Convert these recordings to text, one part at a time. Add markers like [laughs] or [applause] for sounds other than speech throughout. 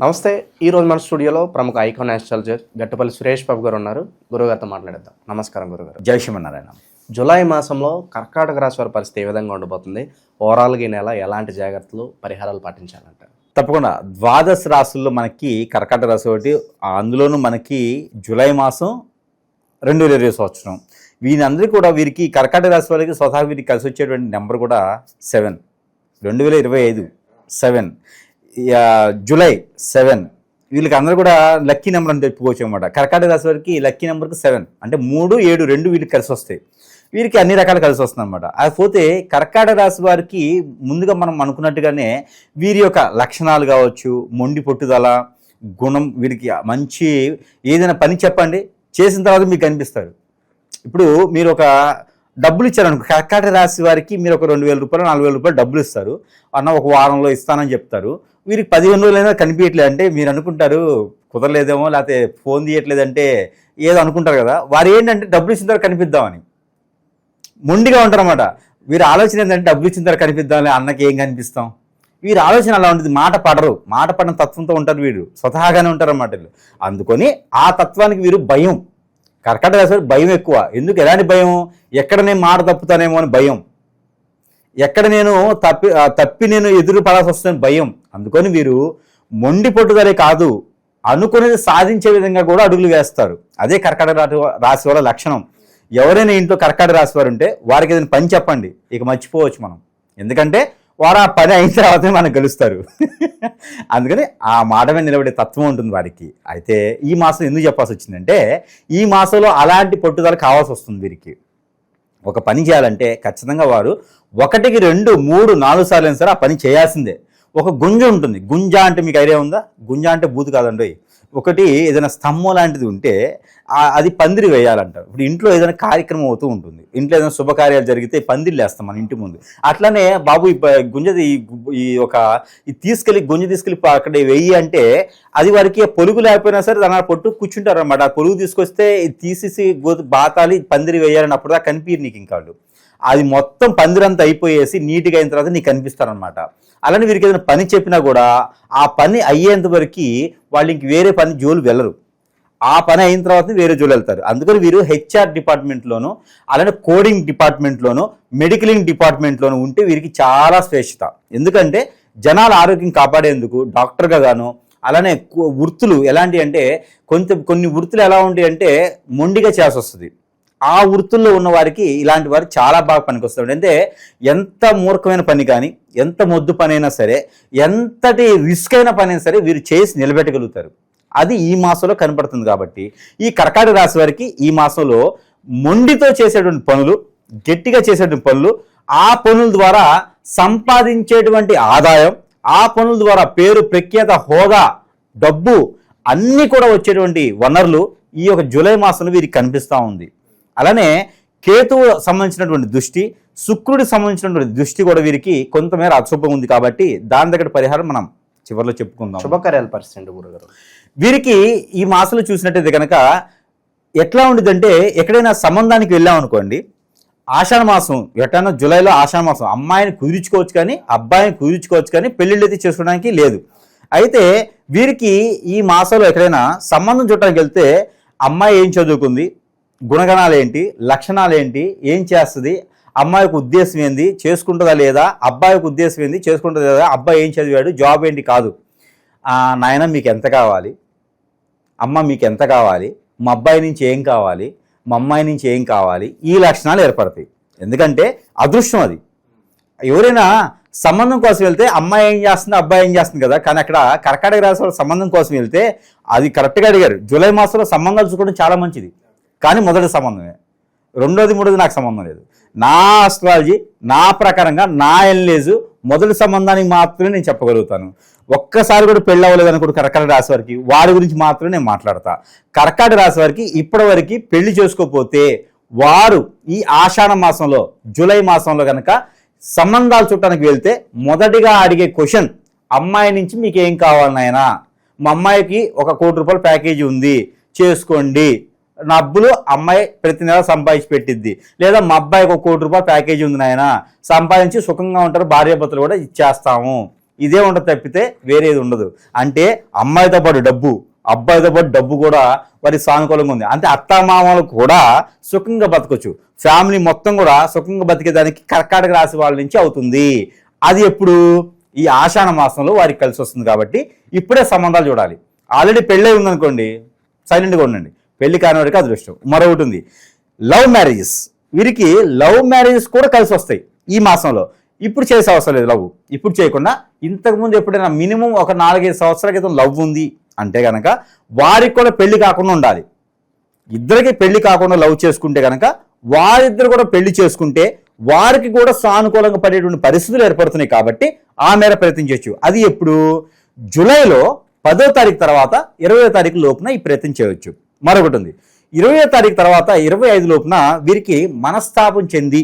నమస్తే ఈ రోజు మన స్టూడియోలో ప్రముఖ ఐకాన్ ఆస్ట్రాలజర్ గట్టపల్లి సురేష్ బాబు గారు ఉన్నారు. గురుగారితో మాట్లాడేద్దాం. నమస్కారం గురుగారు. జై శ్రీమన్నారాయణ. జూలై మాసంలో కర్కాటక రాశి వారి పరిస్థితి ఏ విధంగా ఉండబోతుంది? ఓవరాల్గా ఈ నెల ఎలాంటి జాగ్రత్తలు పరిహారాలు పాటించాలంటారు తప్పకుండా. ద్వాదశ రాశుల్లో మనకి కర్కాటక రాశి ఒకటి అందులోనూ మనకి జూలై మాసం రెండు వేల ఇరవై సంవత్సరం. వీరందరికీ కూడా వీరికి కర్కాటక రాశి వారికి స్వతహా వీరికి కలిసి వచ్చేటువంటి నెంబర్ కూడా సెవెన్. రెండు వేల ఇరవై ఐదు సెవెన్. July seven. వీళ్ళకి అందరూ కూడా లక్కీ నెంబర్ అని చెప్పుకోవచ్చు అనమాట కర్కాటక రాశి వారికి లక్కీ నెంబర్కి సెవెన్. అంటే మూడు ఏడు రెండు వీళ్ళకి కలిసి వస్తాయి. వీరికి అన్ని రకాలు కలిసి వస్తుంది అనమాట అది పోతే కర్కాటక రాశి వారికి ముందుగా మనం అనుకున్నట్టుగానే వీరి యొక్క లక్షణాలు కావచ్చు మొండి పట్టుదల గుణం వీరికి మంచి ఏదైనా పని చెప్పండి చేసిన తర్వాత మీకు కనిపిస్తారు. ఇప్పుడు మీరు ఒక డబ్బులు ఇచ్చారనుకో కర్కాటక రాశి వారికి మీరు ఒక రెండు వేల రూపాయలు నాలుగు వేల రూపాయలు డబ్బులు ఇస్తారు. అన్న ఒక వారంలో ఇస్తానని చెప్తారు. వీరికి పదిహేను రోజులైనా కనిపించట్లేదు. అంటే మీరు అనుకుంటారు కుదరలేదేమో లేకపోతే ఫోన్ తీయట్లేదంటే ఏదో అనుకుంటారు కదా. వారు ఏంటంటే డబ్బులు ఇచ్చిన తర్వాత కనిపిద్దామని. మొండిగా ఉంటారన్నమాట. వీరు ఆలోచన ఏంటంటే డబ్బులు ఇచ్చిన తర్వాత కనిపిద్దామని అన్నకి ఏం కనిపిస్తాం? వీరు ఆలోచన అలా ఉంటుంది. మాట పడరు. మాట పడిన తత్వంతో ఉంటారు వీరు. స్వతహాగానే ఉంటారన్నమాట వీళ్ళు. అందుకొని ఆ తత్వానికి వీరు భయం. కర్కట రాశి భయం ఎక్కువ. ఎందుకు? ఎలాంటి భయం? ఎక్కడ నేను మాట తప్పుతానేమో అని భయం. ఎక్కడ నేను తప్పి తప్పి నేను ఎదురు పడాల్సి వస్తుందని భయం. అందుకని వీరు మొండి పట్టుదలే కాదు అనుకునేది సాధించే విధంగా కూడా అడుగులు వేస్తారు. అదే కర్కాటక రాశి రాశి వాళ్ళ లక్షణం. ఎవరైనా ఇంట్లో కర్కాటక రాశి వారు ఉంటే వారికి ఏదైనా పని చెప్పండి. ఇక మర్చిపోవచ్చు మనం. ఎందుకంటే వారు ఆ పని అయిన తర్వాతనే మనకు గెలుస్తారు. [laughs] అందుకని ఆ మాట మీద నిలబడే తత్వం ఉంటుంది వారికి. అయితే ఈ మాసం ఎందుకు చెప్పాల్సి వచ్చిందంటే ఈ మాసంలో అలాంటి పట్టుదల కావాల్సి వస్తుంది వీరికి. ఒక పని చేయాలంటే ఖచ్చితంగా వారు ఒకటికి రెండు మూడు నాలుగు సార్లు అయినా సరే ఆ పని చేయాల్సిందే. ఒక గుంజ ఉంటుంది. గుంజ అంటే మీకు ఐడియా ఉందా? గుంజ అంటే బూతు కాదండి. ఒకటి ఏదైనా స్తంభం లాంటిది ఉంటే అది పందిరి వేయాలంటారు. ఇప్పుడు ఇంట్లో ఏదైనా కార్యక్రమం అవుతూ ఉంటుంది. ఇంట్లో ఏదైనా శుభకార్యాలు జరిగితే పందిరి వేస్తాం మన ఇంటి ముందు. అట్లనే బాబు ఈ గుంజది ఈ ఒక ఈ ఒక ఇది తీసుకెళ్ళి గుంజ తీసుకెళ్ళి అక్కడ వెయ్యి అంటే అది వారికి పొలుగు లేకపోయినా సరే దాని పొట్టు కూర్చుంటారు అనమాట ఆ పొలుగు తీసుకొస్తే తీసేసి బాతాలి పందిరి వేయాలని అప్పుడు దాకా కనిపించరు నీకు ఇంకా వాళ్ళు అది మొత్తం పందిరంతా అయిపోయేసి నీట్గా అయిన తర్వాత నీకు కనిపిస్తారనమాట అలానే వీరికి ఏదైనా పని చెప్పినా కూడా ఆ పని అయ్యేంత వరకు వాళ్ళు ఇంక వేరే పని జోలు వెళ్ళరు. ఆ పని అయిన తర్వాత వేరే జోలు వెళ్తారు. అందుకని వీరు హెచ్ఆర్ డిపార్ట్మెంట్లోను అలానే కోడింగ్ డిపార్ట్మెంట్లోను మెడికలింగ్ డిపార్ట్మెంట్లోను ఉంటే వీరికి చాలా శ్రేష్ఠత. ఎందుకంటే జనాల ఆరోగ్యం కాపాడేందుకు డాక్టర్గా గాను అలానే వృత్తులు ఎలాంటి అంటే కొంత కొన్ని వృత్తులు ఎలా ఉంటాయి అంటే మొండిగా చేయాల్సి వస్తుంది. ఆ వృత్తుల్లో ఉన్న వారికి ఇలాంటి వారు చాలా బాగా పనికొస్తారు అంటే ఎంత మూర్ఖమైన పని కానీ ఎంత మొద్దు పని అయినా సరే ఎంతటి రిస్క్ అయిన పని అయినా సరే వీరు చేసి నిలబెట్టగలుగుతారు. అది ఈ మాసంలో కనపడుతుంది కాబట్టి ఈ కర్కాటక రాశి వారికి ఈ మాసంలో మొండితో చేసేటువంటి పనులు గట్టిగా చేసేటువంటి పనులు ఆ పనుల ద్వారా సంపాదించేటువంటి ఆదాయం ఆ పనుల ద్వారా పేరు ప్రఖ్యాత హోదా డబ్బు అన్నీ కూడా వచ్చేటువంటి వనరులు ఈ యొక్క జూలై మాసంలో వీరికి కనిపిస్తూ ఉంది. అలానే కేతువు సంబంధించినటువంటి దృష్టి శుక్రుడికి సంబంధించినటువంటి దృష్టి కూడా వీరికి కొంతమేర అశుభం ఉంది కాబట్టి దాని దగ్గర పరిహారం మనం చివరిలో చెప్పుకుందాం. శుభకార్యాల పరిస్థితి గురుగారు. వీరికి ఈ మాసంలో చూసినట్టయితే కనుక ఎట్లా ఉండిదంటే ఎక్కడైనా సంబంధానికి వెళ్ళాం అనుకోండి ఆషాఢ మాసం ఎటైనా జూలైలో ఆషాఢ మాసం అమ్మాయిని కుదుర్చుకోవచ్చు కానీ అబ్బాయిని కుదుర్చుకోవచ్చు కానీ పెళ్ళిళ్ళు అయితే చేసుకోవడానికి లేదు. అయితే వీరికి ఈ మాసంలో ఎక్కడైనా సంబంధం చూడటానికి వెళ్తే అమ్మాయి ఏం చదువుకుంది? గుణగణాలు ఏంటి లక్షణాలు ఏంటి ఏం చేస్తుంది? అమ్మాయికి ఉద్దేశం ఏంది? చేసుకుంటుందా లేదా? అబ్బాయికి ఉద్దేశం ఏంది? చేసుకుంటుందా లేదా? అబ్బాయి ఏం చదివాడు? జాబ్ ఏంటి? కాదు. నాయన మీకు ఎంత కావాలి? అమ్మ మీకు ఎంత కావాలి? మా అబ్బాయి నుంచి ఏం కావాలి? మా అమ్మాయి నుంచి ఏం కావాలి? ఈ లక్షణాలు ఏర్పడతాయి. ఎందుకంటే అదృష్టం అది. ఎవరైనా సంబంధం కోసం వెళ్తే అమ్మాయి ఏం చేస్తుంది? అబ్బాయి ఏం చేస్తుంది కదా? కానీ అక్కడ కర్కాటక రాశి వాళ్ళ సంబంధం కోసం వెళ్తే అది కరెక్ట్గా అడిగారు. జూలై మాసంలో సంబంధాలు చూసుకోవడం చాలా మంచిది. కానీ మొదటి సంబంధమే. రెండోది మూడోది నాకు సంబంధం లేదు. నా ఆస్ట్రాలజీ నా ప్రకారంగా నా ఎన్లేజు మొదటి సంబంధానికి మాత్రమే నేను చెప్పగలుగుతాను. ఒక్కసారి కూడా పెళ్ళి అవ్వలేదు అనుకోడు కర్కాటక రాశి వారికి వారి గురించి మాత్రమే నేను మాట్లాడతా. కర్కాటక రాశి వారికి ఇప్పటివరకు పెళ్ళి చేసుకోకపోతే వారు ఈ ఆషాఢ మాసంలో జూలై మాసంలో కనుక సంబంధాలు చుట్టానికి వెళ్తే మొదటిగా అడిగే క్వశ్చన్ అమ్మాయి నుంచి మీకు ఏం కావాలి నాయన? మా అమ్మాయికి ఒక కోటి రూపాయల ప్యాకేజీ ఉంది చేసుకోండి. నా అబ్బులు అమ్మాయి ప్రతి నెల సంపాదించి పెట్టిద్ది. లేదా మా అబ్బాయికి ఒక కోటి రూపాయల ప్యాకేజీ ఉంది నాయన సంపాదించి సుఖంగా ఉంటారు భార్యాభర్తలు కూడా ఇచ్చేస్తాము. ఇదే ఉండదు తప్పితే వేరేది ఉండదు. అంటే అమ్మాయితో పాటు డబ్బు అబ్బాయితో పాటు డబ్బు కూడా వారి సానుకూలంగా ఉంది. అంటే అత్తామామలు కూడా సుఖంగా బతకొచ్చు. ఫ్యామిలీ మొత్తం కూడా సుఖంగా బతికేదానికి కర్కాటక రాశి వాళ్ళ నుంచి అవుతుంది. అది ఎప్పుడు? ఈ ఆషాఢ మాసంలో వారికి కలిసి వస్తుంది కాబట్టి ఇప్పుడే సంబంధాలు చూడాలి. ఆల్రెడీ పెళ్ళై ఉందనుకోండి సైలెంట్గా ఉండండి. పెళ్ళి కాని వారికి అదృష్టం. మరొకటి ఉంది. Love marriages. వీరికి లవ్ మ్యారేజెస్ కూడా కలిసి వస్తాయి ఈ మాసంలో. ఇప్పుడు చేసే అవసరం లేదు లవ్. ఇప్పుడు చేయకుండా ఇంతకుముందు ఎప్పుడైనా మినిమం ఒక నాలుగైదు సంవత్సరాల క్రితం లవ్ ఉంది అంటే కనుక వారికి కూడా పెళ్ళి కాకుండా ఉండాలి. ఇద్దరికి పెళ్ళి కాకుండా లవ్ చేసుకుంటే కనుక వారిద్దరు కూడా పెళ్ళి చేసుకుంటే వారికి కూడా సానుకూలంగా పడేటువంటి పరిస్థితులు ఏర్పడుతున్నాయి కాబట్టి ఆ మేర ప్రయత్నం చేయొచ్చు. అది ఎప్పుడు? జూలైలో పదో తారీఖు తర్వాత ఇరవై తారీఖు లోపున ఈ ప్రయత్నం చేయవచ్చు మరొకటి ఉంది. ఇరవై తారీఖు తర్వాత ఇరవై ఐదు లోపున వీరికి మనస్తాపం చెంది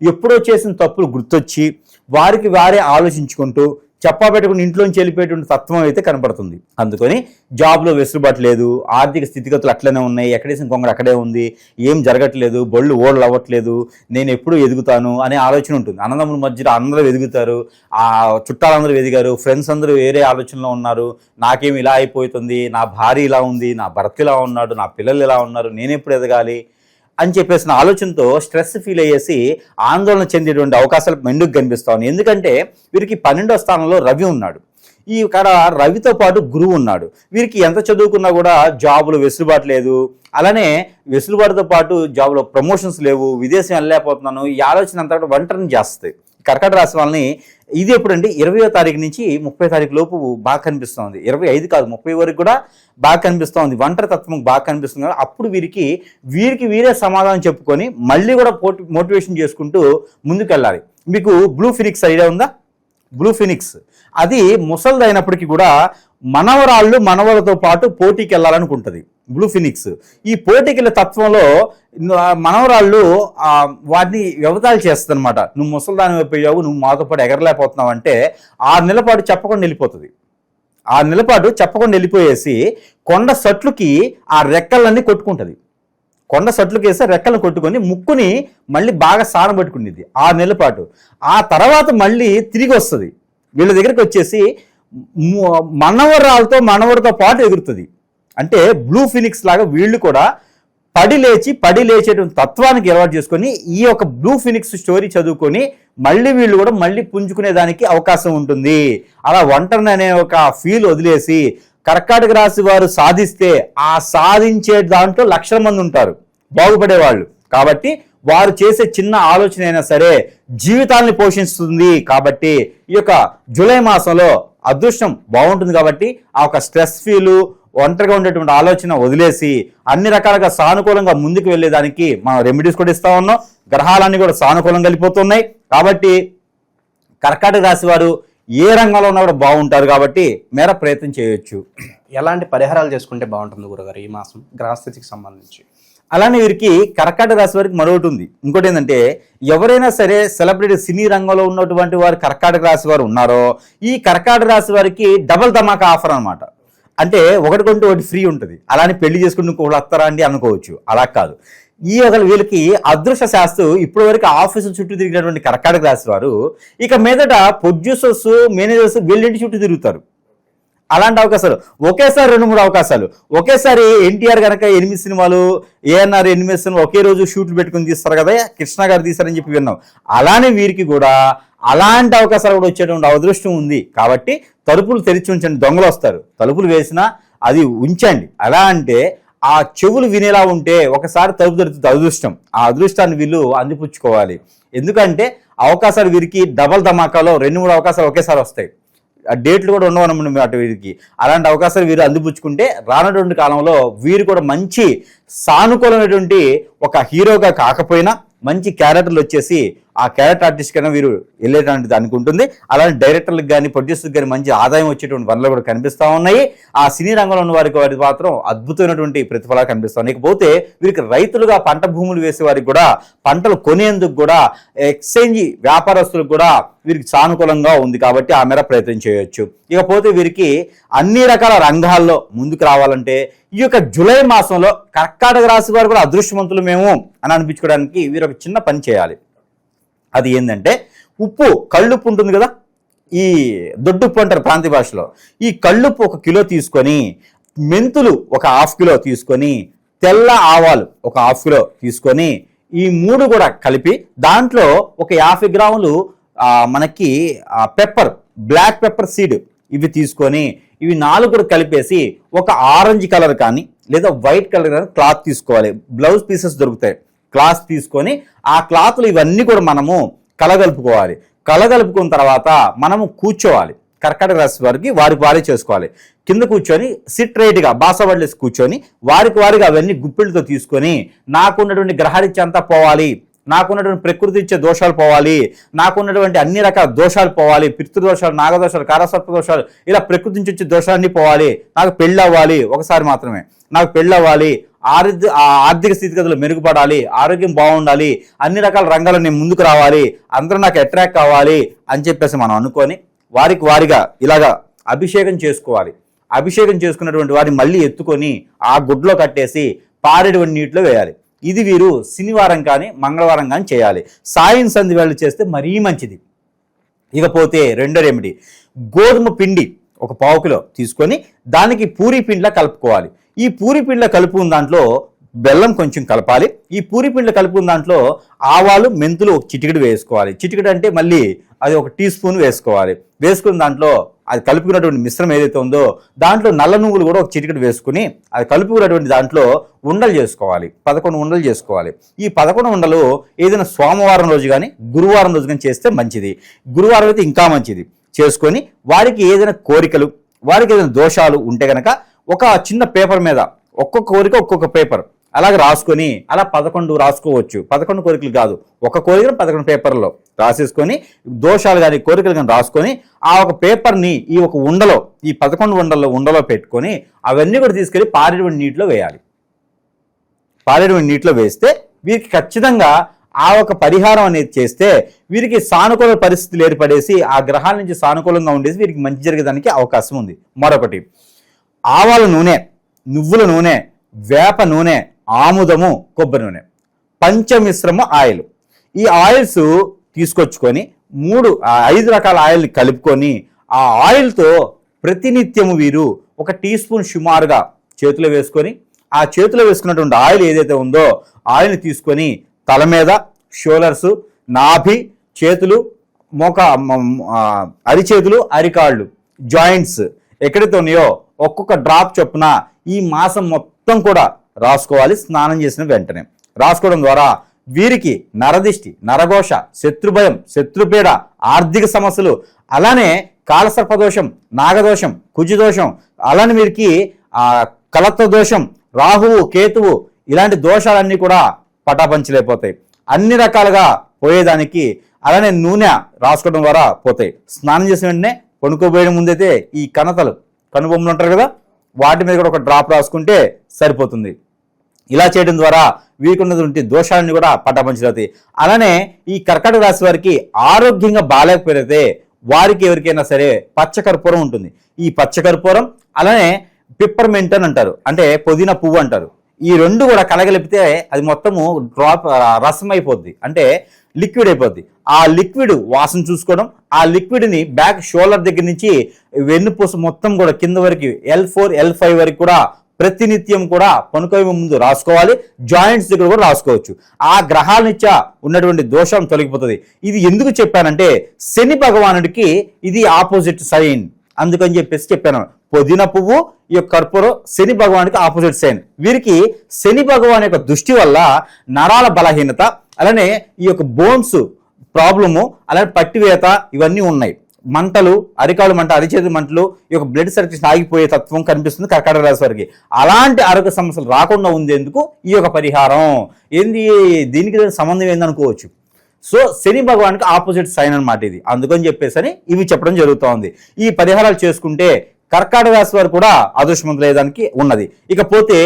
ఎప్పుడో చేసిన తప్పులు గుర్తొచ్చి వారికి వారే ఆలోచించుకుంటూ చెప్పా పెట్టకుండా ఇంట్లోంచి వెళ్ళిపోయేటువంటి తత్వం అయితే కనపడుతుంది. అందుకని జాబ్లో వెసులుబాటు లేదు ఆర్థిక స్థితిగతులు అట్లనే ఉన్నాయి ఎక్కడేసిన కొంగడు అక్కడే ఉంది ఏం జరగట్లేదు బళ్ళు ఓడలు అవ్వట్లేదు నేను ఎప్పుడు ఎదుగుతాను అనే ఆలోచన ఉంటుంది. అన్నదమ్ముల మధ్యలో అందరూ ఎదుగుతారు ఆ చుట్టాలందరూ ఎదిగారు ఫ్రెండ్స్ అందరూ వేరే ఆలోచనలో ఉన్నారు నాకేం ఇలా అయిపోతుంది నా భార్య ఇలా ఉంది నా భర్త ఇలా ఉన్నాడు నా పిల్లలు ఇలా ఉన్నారు నేను ఎప్పుడు ఎదగాలి? అని చెప్పేసిన ఆలోచనతో స్ట్రెస్ ఫీల్ అయ్యేసి ఆందోళన చెందేటువంటి అవకాశాలు మెండుకు కనిపిస్తా ఉన్నాయి. ఎందుకంటే వీరికి పన్నెండో స్థానంలో రవి ఉన్నాడు. ఈ ఇక్కడ రవితో పాటు గురువు ఉన్నాడు. వీరికి ఎంత చదువుకున్నా కూడా జాబులు వెసులుబాటు లేదు. అలానే వెసులుబాటుతో పాటు జాబ్లో ప్రమోషన్స్ లేవు. విదేశం వెళ్ళలేకపోతున్నాను. ఈ ఆలోచన అంతా కూడా ఒంటరిని చేస్తుంది. కర్కట రాశి వాళ్ళని ఇది ఎప్పుడండి? ఇరవయో తారీఖు నుంచి ముప్పై తారీఖు లోపు బాగా కనిపిస్తుంది. ఇరవై ఐదు కాదు ముప్పై వరకు కూడా బాగా కనిపిస్తోంది. ఒంటరి తత్వం బాగా కనిపిస్తుంది. కదా అప్పుడు వీరికి వీరికి వీరే సమాధానం చెప్పుకొని మళ్ళీ కూడా మోటివేషన్ చేసుకుంటూ ముందుకెళ్ళాలి. మీకు బ్లూ ఫినిక్స్ ఐడియా ఉందా? Blue phoenix. అది ముసలిది అయినప్పటికీ కూడా మనవరాళ్ళు మనవలతో పాటు పోటీకి వెళ్ళాలనుకుంటుంది బ్లూ ఫినిక్స్ ఈ పోటీకి వెళ్ళే తత్వంలో మనవరాళ్ళు వాటిని వ్యవతాలు చేస్తుందన్నమాట. నువ్వు ముసలిదాని అయిపోయావు నువ్వు మాతో పాటు ఎగరలేకపోతున్నావు అంటే ఆరు నెలల పాటు చెప్పకుండా వెళ్ళిపోతుంది. ఆ నిలపాటు చెప్పకుండా వెళ్ళిపోయేసి కొండ సట్లుకి ఆ రెక్కలన్నీ కొట్టుకుంటుంది. కొండ సట్లుకి వేస్తే రెక్కలు కొట్టుకొని ముక్కుని మళ్ళీ బాగా సారం పెట్టుకునేది ఆ నెలల పాటు ఆ తర్వాత మళ్ళీ తిరిగి వస్తుంది వీళ్ళ దగ్గరికి వచ్చేసి మనవరాలతో మనవరితో పాటు ఎగురుతుంది అంటే బ్లూ ఫినిక్స్ లాగా వీళ్ళు కూడా పడి లేచి పడి లేచేటువంటి తత్వానికి అలవాటు చేసుకొని ఈ యొక్క బ్లూ ఫినిక్స్ స్టోరీ చదువుకొని మళ్ళీ వీళ్ళు కూడా మళ్ళీ పుంజుకునే దానికి అవకాశం ఉంటుంది. అలా ఒంటరిని అనే ఒక ఫీల్ వదిలేసి కర్కాటక రాశి వారు సాధిస్తే ఆ సాధించే దాంట్లో లక్షల మంది ఉంటారు. బాగుపడే వాళ్ళు కాబట్టి వారు చేసే చిన్న ఆలోచన అయినా సరే జీవితాన్ని పోషిస్తుంది కాబట్టి ఈ యొక్క జూలై మాసంలో అదృష్టం బాగుంటుంది కాబట్టి ఆ యొక్క స్ట్రెస్ ఫీలు ఒంటరిగా ఉండేటువంటి ఆలోచన వదిలేసి అన్ని రకాలుగా సానుకూలంగా ముందుకు వెళ్ళేదానికి మనం రెమెడీస్ కూడా ఇస్తా ఉన్నాం. గ్రహాలన్నీ కూడా సానుకూలంగా వెళ్ళిపోతున్నాయి. కాబట్టి కర్కాటక రాశి వారు ఏ రంగంలో ఉన్నా కూడా బాగుంటారు కాబట్టి మేర ప్రయత్నం చేయొచ్చు. ఎలాంటి పరిహారాలు చేసుకుంటే బాగుంటుంది గురుగారు ఈ మాసం గ్రహస్థితికి సంబంధించి? అలానే వీరికి కర్కాటక రాశి వారికి మరొకటి ఉంది. ఇంకోటి ఏంటంటే ఎవరైనా సరే సెలబ్రిటీ సినీ రంగంలో ఉన్నటువంటి వారు కర్కాటక రాశి వారు ఉన్నారో ఈ కర్కాటక రాశి వారికి డబల్ ధమాకా ఆఫర్ అనమాట అంటే ఒకటి కొంటే ఒకటి ఫ్రీ ఉంటుంది. అలానే పెళ్ళి చేసుకుంటే ఇంకొకటి వస్తారా అండి అనుకోవచ్చు. అలా కాదు. ఈ ఒక వీళ్ళకి అదృష్ట శాస్త్రు ఇప్పటి వరకు ఆఫీసు చుట్టూ తిరిగినటువంటి కర్కాటక రాశి వారు ఇక మీదట ప్రొడ్యూసర్స్ మేనేజర్స్ వీళ్ళింటి చుట్టూ తిరుగుతారు. అలాంటి అవకాశాలు. ఒకేసారి రెండు మూడు అవకాశాలు. ఒకేసారి ఎన్టీఆర్ కనుక ఎనిమిది సినిమాలు ఏఎన్ఆర్ ఎనిమిది సినిమాలు ఒకే రోజు షూట్లు పెట్టుకుని తీస్తారు కదా కృష్ణ గారు తీస్తారని చెప్పి విన్నాం. అలానే వీరికి కూడా అలాంటి అవకాశాలు కూడా వచ్చేటువంటి అదృష్టం ఉంది. కాబట్టి తలుపులు తెరిచి ఉంచండి దొంగలు వస్తారు. తలుపులు వేసినా అది ఉంచండి. ఎలా అంటే ఆ చెవులు వినేలా ఉంటే ఒకసారి తలుపు తెరుతుంది అదృష్టం. ఆ అదృష్టాన్ని వీళ్ళు అందిపుచ్చుకోవాలి. ఎందుకంటే అవకాశాలు వీరికి డబల్ ధమాకాలో రెండు మూడు అవకాశాలు ఒకేసారి వస్తాయి. డేట్లు కూడా ఉండవన్నమాట అటు వీరికి. అలాంటి అవకాశాలు వీరు అందిపుచ్చుకుంటే రానటువంటి కాలంలో వీరు కూడా మంచి సానుకూలమైనటువంటి ఒక హీరోగా కాకపోయినా మంచి క్యారెక్టర్లు వచ్చేసి ఆ క్యారెక్టర్ ఆర్టిస్ట్ కన్నా వీరు వెళ్ళేటువంటిది దానికి ఉంటుంది అలానే డైరెక్టర్లకు కానీ ప్రొడ్యూసర్కి కానీ మంచి ఆదాయం వచ్చేటువంటి వనరులు కూడా కనిపిస్తూ ఉన్నాయి. ఆ సినీ రంగంలో ఉన్న వారికి వారి మాత్రం అద్భుతమైనటువంటి ప్రతిఫలాలు కనిపిస్తాయి ఉన్నాయి. ఇకపోతే వీరికి రైతులుగా పంట భూములు వేసే వారికి కూడా పంటలు కొనేందుకు కూడా ఎక్స్చేంజ్ వ్యాపారస్తులకు కూడా వీరికి సానుకూలంగా ఉంది కాబట్టి ఆ మేర ప్రయత్నం చేయొచ్చు. ఇకపోతే వీరికి అన్ని రకాల రంగాల్లో ముందుకు రావాలంటే ఈ యొక్క జూలై మాసంలో కర్కాటక రాశి వారు కూడా అదృష్టవంతులు మేము అని అనిపించుకోవడానికి వీరు ఒక చిన్న పని చేయాలి. అది ఏంటంటే ఉప్పు కళ్ళుప్పు ఉంటుంది కదా? ఈ దొడ్డుప్పు అంటారు ప్రాంతీయ భాషలో. ఈ కళ్ళుప్పు ఒక కిలో తీసుకొని మెంతులు ఒక హాఫ్ కిలో తీసుకొని తెల్ల ఆవాలు ఒక హాఫ్ కిలో తీసుకొని ఈ మూడు కూడా కలిపి దాంట్లో ఒక యాభై గ్రాములు మనకి పెప్పర్ బ్లాక్ పెప్పర్ సీడ్ ఇవి తీసుకొని ఇవి నాలుగు కూడా కలిపేసి ఒక ఆరెంజ్ కలర్ కానీ లేదా వైట్ కలర్ కానీ క్లాత్ తీసుకోవాలి. బ్లౌజ్ పీసెస్ దొరుకుతాయి. క్లాత్ తీసుకొని ఆ క్లాత్లు ఇవన్నీ కూడా మనము కలగలుపుకోవాలి. కలగలుపుకున్న తర్వాత మనము కూర్చోవాలి. కర్కట రాశి వారికి వారికి వారే చేసుకోవాలి. కింద కూర్చొని సిట్ రైట్గా బాసవడ్లేసి కూర్చొని వారికి వారిగా అవన్నీ గుప్పిళ్ళతో తీసుకొని నాకున్నటువంటి గ్రహరీత్య అంతా పోవాలి. నాకున్నటువంటి ప్రకృతి ఇచ్చే దోషాలు పోవాలి. నాకున్నటువంటి అన్ని రకాల దోషాలు పోవాలి. పితృదోషాలు నాగదోషాలు కారసత్వ దోషాలు ఇలా ప్రకృతి నుంచి వచ్చే దోషాలన్నీ పోవాలి. నాకు పెళ్ళి అవ్వాలి ఒకసారి మాత్రమే. నాకు పెళ్ళి అవ్వాలి ఆర్థిక ఆర్థిక స్థితిగతులు మెరుగుపడాలి ఆరోగ్యం బాగుండాలి అన్ని రకాల రంగాల్లో నేను ముందుకు రావాలి అందరూ నాకు అట్రాక్ట్ కావాలి అని చెప్పేసి మనం అనుకొని వారికి వారిగా ఇలాగా అభిషేకం చేసుకోవాలి. అభిషేకం చేసుకున్నటువంటి వారిని మళ్ళీ ఎత్తుకొని ఆ గుడ్లో కట్టేసి పారేటువంటి నీటిలో వేయాలి. ఇది వీరు శనివారం కానీ మంగళవారం కానీ చేయాలి. సాయం సంధి వేళ చేస్తే మరీ మంచిది. ఇకపోతే రెండో రెమెడీ గోధుమ పిండి ఒక పావు కిలో తీసుకొని దానికి పూరి పిండిలా కలుపుకోవాలి. ఈ పూరి కలుపుకున్న దాంట్లో బెల్లం కొంచెం కలపాలి. ఈ పూరి కలుపుకున్న దాంట్లో ఆవాలు మెంతులు ఒక చిటికెడు వేసుకోవాలి. చిటికెడు అంటే మళ్ళీ అది ఒక టీ స్పూన్ వేసుకోవాలి. వేసుకున్న దాంట్లో అది కలుపుకున్నటువంటి మిశ్రమం ఏదైతే ఉందో దాంట్లో నల్ల నువ్వులు కూడా ఒక చిటికెడు వేసుకుని అది కలుపుకున్నటువంటి దాంట్లో ఉండలు చేసుకోవాలి. పదకొండు ఉండలు చేసుకోవాలి. ఈ పదకొండు ఉండలు ఏదైనా సోమవారం రోజు కానీ గురువారం రోజు కానీ చేస్తే మంచిది. గురువారం అయితే ఇంకా మంచిది. చేసుకొని వారికి ఏదైనా కోరికలు వారికి ఏదైనా దోషాలు ఉంటే కనుక ఒక చిన్న పేపర్ మీద ఒక్కొక్క కోరిక ఒక్కొక్క పేపర్. అలాగ రాసుకొని అలా పదకొండు రాసుకోవచ్చు. పదకొండు కోరికలు కాదు. ఒక కోరికను పదకొండు పేపర్లో రాసేసుకొని దోషాలు కానీ కోరికలు కానీ రాసుకొని ఆ ఒక పేపర్ని ఈ ఒక ఉండలో ఈ పదకొండు ఉండల్లో ఉండలో పెట్టుకొని అవన్నీ కూడా తీసుకెళ్ళి పారేటువంటి నీటిలో వేయాలి. పారేటువంటి నీటిలో వేస్తే వీరికి ఖచ్చితంగా ఆ ఒక పరిహారం అనేది చేస్తే వీరికి సానుకూల పరిస్థితులు ఏర్పడేసి ఆ గ్రహాల నుంచి సానుకూలంగా ఉండేసి వీరికి మంచి జరిగేదానికి అవకాశం ఉంది. మరొకటి ఆవాల నూనె నువ్వుల నూనె వేప నూనె ఆముదము కొబ్బరి నూనె. పంచమిశ్రమ ఆయిల్. ఈ ఆయిల్స్ తీసుకొచ్చుకొని మూడు ఐదు రకాల ఆయిల్ని కలుపుకొని ఆ ఆయిల్తో ప్రతినిత్యము వీరు ఒక టీ స్పూన్ సుమారుగా చేతిలో వేసుకొని ఆ చేతిలో వేసుకున్నటువంటి ఆయిల్ ఏదైతే ఉందో ఆయిల్ని తీసుకొని తల మీద షోలర్స్ నాభి చేతులు మోక అరిచేతులు అరికాళ్ళు జాయింట్స్ ఎక్కడితోనియో ఉన్నాయో ఒక్కొక్క డ్రాప్ చొప్పున ఈ మాసం మొత్తం కూడా రాసుకోవాలి స్నానం చేసిన వెంటనే. రాసుకోవడం ద్వారా వీరికి నరదిష్టి నరఘోష శత్రుభయం శత్రుపీడ ఆర్థిక సమస్యలు అలానే కాలసర్పదోషం నాగదోషం కుజదోషం అలానే వీరికి కలత్వ దోషం రాహువు కేతువు ఇలాంటి దోషాలన్నీ కూడా పటాపంచలైపోతాయి. అన్ని రకాలుగా పోయేదానికి అలానే నూనె రాసుకోవడం ద్వారా పోతాయి. స్నానం చేసిన వెంటనే కొనుక్కోబోయే ముందైతే ఈ కనతలు కనుబొమ్మలు ఉంటారు కదా వాటి మీద కూడా ఒక డ్రాప్ రాసుకుంటే సరిపోతుంది. ఇలా చేయడం ద్వారా వీరికి ఉన్నటువంటి దోషాన్ని కూడా పటాపంచలవుతాయి అలానే ఈ కర్కాటక రాశి వారికి ఆరోగ్యంగా బాగాలేకపోతే వారికి ఎవరికైనా సరే పచ్చకర్పూరం ఉంటుంది. ఈ పచ్చకర్పూరం అలానే పిప్పర్మెంట్ అని అంటారు. అంటే పుదీనా పువ్వు అంటారు. ఈ రెండు కూడా కలగలిపితే అది మొత్తము డ్రాప్ రసం అయిపోద్ది అంటే లిక్విడ్ అయిపోద్ది. ఆ లిక్విడ్ వాసన చూసుకోవడం ఆ లిక్విడ్ని బ్యాక్ షోల్డర్ దగ్గర నుంచి వెన్నుపూస మొత్తం కూడా కింద వరకు ఎల్ ఫోర్ ఎల్ ఫైవ్ వరకు కూడా ప్రతినిత్యం కూడా పనుకోవే ముందు రాసుకోవాలి. జాయింట్స్ దగ్గర కూడా రాసుకోవచ్చు. ఆ గ్రహాల నిత్య ఉన్నటువంటి దోషం తొలగిపోతుంది. ఇది ఎందుకు చెప్పానంటే శని భగవానుడికి ఇది ఆపోజిట్ సైన్. అందుకని చెప్పేసి చెప్పాను. పుదీనా పువ్వు ఈ యొక్క కర్పూరం శని భగవానికి ఆపోజిట్ సైన్. వీరికి శని భగవాన్ యొక్క దృష్టి వల్ల నరాల బలహీనత అలానే ఈ యొక్క బోన్స్ ప్రాబ్లము అలానే పట్టివేత ఇవన్నీ ఉన్నాయి. మంటలు అరికాలు మంట అరిచేతి మంటలు ఈ యొక్క బ్లడ్ సర్క్యులేషన్ ఆగిపోయే తత్వం కనిపిస్తుంది కర్కాటక రాశి వారికి. అలాంటి ఆరోగ్య సమస్యలు రాకుండా ఉండేందుకు ఈ యొక్క పరిహారం. ఏంది? దీనికి సంబంధం ఏందనుకోవచ్చు సో శని భగవానికి ఆపోజిట్ సైన్ అన్నమాట ఇది. అందుకని చెప్పేసి అని ఇవి చెప్పడం జరుగుతోంది. ఈ పరిహారాలు చేసుకుంటే కర్కాటక రాశి వారు కూడా అదృష్టవంతులయ్యేదానికి ఉన్నది. ఇకపోతే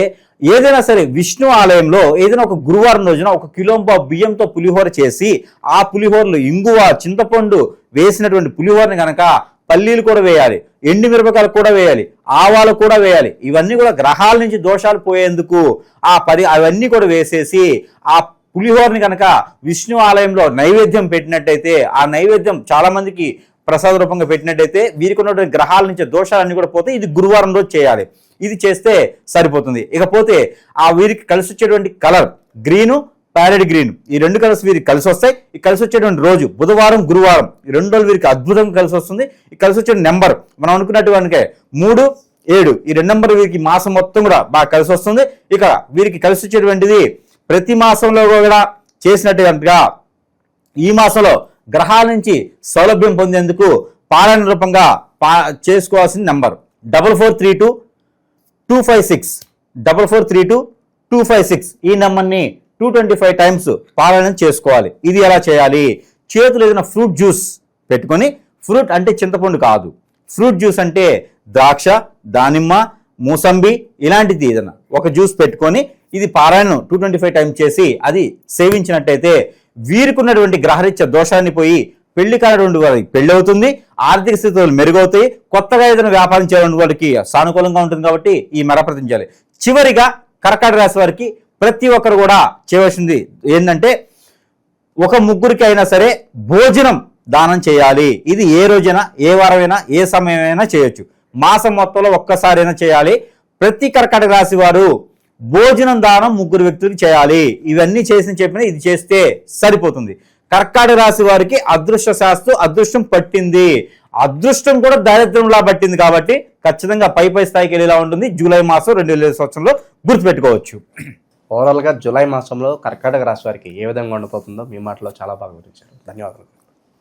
ఏదైనా సరే విష్ణు ఆలయంలో ఏదైనా ఒక గురువారం రోజున ఒక కిలోంబా బియ్యంతో పులిహోర చేసి ఆ పులిహోరలో ఇంగువ చింతపండు వేసినటువంటి పులిహోరని కనుక పల్లీలు కూడా వేయాలి ఎండు మిరపకాయలు కూడా వేయాలి ఆవాలు కూడా వేయాలి. ఇవన్నీ కూడా గ్రహాల నుంచి దోషాలు పోయేందుకు ఆ పరి అవన్నీ కూడా వేసేసి ఆ పులిహోరని కనుక విష్ణు ఆలయంలో నైవేద్యం పెట్టినట్టయితే ఆ నైవేద్యం చాలా మందికి ప్రసాద రూపంగా పెట్టినట్టయితే వీరికి ఉన్నటువంటి గ్రహాల నుంచి దోషాలన్నీ కూడా పోతే ఇది గురువారం రోజు చేయాలి. ఇది చేస్తే సరిపోతుంది. ఇకపోతే ఆ వీరికి కలిసి వచ్చేటువంటి కలర్ గ్రీను ప్యారెడ్ గ్రీన్. ఈ రెండు కలర్స్ వీరికి కలిసి వస్తాయి ఈ కలిసి వచ్చేటువంటి రోజు బుధవారం గురువారం ఈ రెండు రోజులు వీరికి అద్భుతంగా కలిసి వస్తుంది ఈ కలిసి వచ్చే నెంబర్ మనం అనుకున్నటువంటి మూడు ఏడు ఈ రెండు నెంబర్ వీరికి మాసం మొత్తం కూడా బాగా కలిసి వస్తుంది ఇక వీరికి కలిసి వచ్చేటువంటిది ప్రతి మాసంలో కూడా చేసినట్టుగా ఈ మాసంలో గ్రహాల నుంచి సౌలభ్యం పొందేందుకు పాలన రూపంగా పా చేసుకోవాల్సిన number. Double four three two two five six double four three two two five six. ఈ నెంబర్ని టూ ట్వంటీ ఫైవ్ టైమ్స్ పారాయణం చేసుకోవాలి. ఇది ఎలా చేయాలి? చేతులు ఏదైనా ఫ్రూట్ జ్యూస్ పెట్టుకొని ఫ్రూట్ అంటే చింతపండు కాదు. ఫ్రూట్ జ్యూస్ అంటే ద్రాక్ష దానిమ్మ మూసంబి ఇలాంటిది ఏదైనా. ఒక జ్యూస్ పెట్టుకొని ఇది పారాయణం టూ ట్వంటీ ఫైవ్ టైమ్స్ చేసి అది సేవించినట్టయితే వీరుకున్నటువంటి గ్రహరీత్య దోషాన్ని పోయి పెళ్ళి కానటువంటి వారికి పెళ్ళి అవుతుంది ఆర్థిక స్థితులు మెరుగవుతాయి కొత్తగా ఏదైనా వ్యాపారం చేయాలని వారికి సానుకూలంగా ఉంటుంది కాబట్టి ఈ మెర చేయాలి చివరిగా కర్కాటక రాశి వారికి ప్రతి ఒక్కరు కూడా చేయవలసింది ఏంటంటే ఒక ముగ్గురికి అయినా సరే భోజనం దానం చేయాలి. ఇది ఏ రోజైనా ఏ వారమైనా ఏ సమయమైనా చేయొచ్చు. మాసం మొత్తంలో ఒక్కసారైనా చేయాలి. ప్రతి కర్కాటక రాశి వారు భోజనం దానం ముగ్గురు వ్యక్తులు చేయాలి. ఇవన్నీ చేసిన చెప్పిన ఇది చేస్తే సరిపోతుంది. కర్కాటక రాశి వారికి అదృష్ట శాస్త్రం అదృష్టం పట్టింది. అదృష్టం కూడా దారిద్ర్యంలా పట్టింది కాబట్టి ఖచ్చితంగా పై పై స్థాయికి వెళ్ళేలా ఉంటుంది. జూలై మాసం రెండు వేల సంవత్సరంలో గుర్తుపెట్టుకోవచ్చు. ఓవరాల్గా జూలై మాసంలో కర్కాటక రాశి వారికి ఏ విధంగా ఉండబోతుందో మీ మాటలో చాలా బాగా వివరించారు. ధన్యవాదాలు.